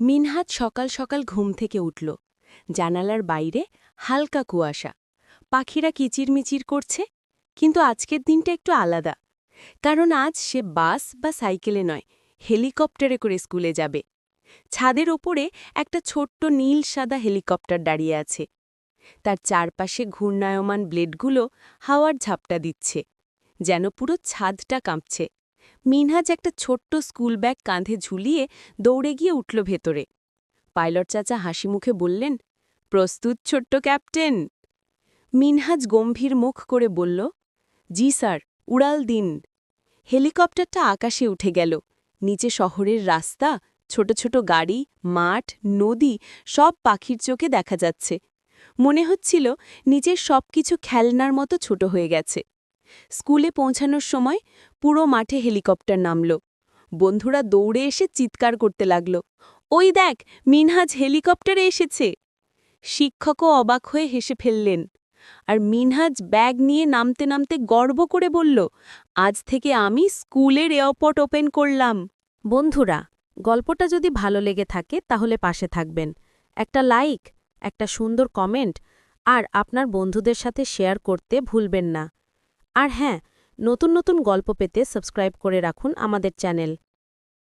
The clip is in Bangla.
মিনহাজ সকাল সকাল ঘুম থেকে উঠল। জানালার বাইরে হালকা কুয়াশা। পাখিরা কিচিরমিচির করছে, কিন্তু আজকের দিনটা একটু আলাদা। কারণ আজ সে বাস বা সাইকেলে নয়, হেলিকপ্টারে করে স্কুলে যাবে। ছাদের ওপরে একটা ছোট্ট নীল সাদা হেলিকপ্টার দাঁড়িয়ে আছে। তার চারপাশে ঘূর্ণায়মান ব্লেডগুলো হাওয়ার ঝাপটা দিচ্ছে, যেন পুরো ছাদটা কাঁপছে। মিনহাজ একটা ছোট্ট স্কুল ব্যাগ কাঁধে ঝুলিয়ে দৌড়ে গিয়ে উঠল ভেতরে। পাইলট চাচা হাসি মুখে বললেন, প্রস্তুত ছোট্ট ক্যাপ্টেন। মিনহাজ গম্ভীর মুখ করে বলল, জি স্যার, উড়াল দিন। হেলিকপ্টারটা আকাশে উঠে গেল। নিচে শহরের রাস্তা, ছোট ছোট গাড়ি, মাঠ, নদী, সব পাখির চোখে দেখা যাচ্ছে। মনে হচ্ছিল, নিচের সব কিছু খেলনার মতো ছোট হয়ে গেছে। স্কুলে পৌঁছানোর সময় পুরো মাঠে হেলিকপ্টার নামল। বন্ধুরা দৌড়ে এসে চিৎকার করতে লাগল। ওই দেখ, মিনহাজ হেলিকপ্টারে এসেছে! শিক্ষকও অবাক হয়ে হেসে ফেললেন। আর মিনহাজ ব্যাগ নিয়ে নামতে নামতে গর্ব করে বলল, আজ থেকে আমি স্কুলের এয়ারপোর্ট ওপেন করলাম। বন্ধুরা, গল্পটা যদি ভালো লেগে থাকে, তাহলে পাশে থাকবেন। একটা লাইক, একটা সুন্দর কমেন্ট, আর আপনার বন্ধুদের সাথে শেয়ার করতে ভুলবেন না। আর হ্যাঁ নতুন নতুন গল্প পেতে সাবস্ক্রাইব করে রাখুন আমাদের চ্যানেল।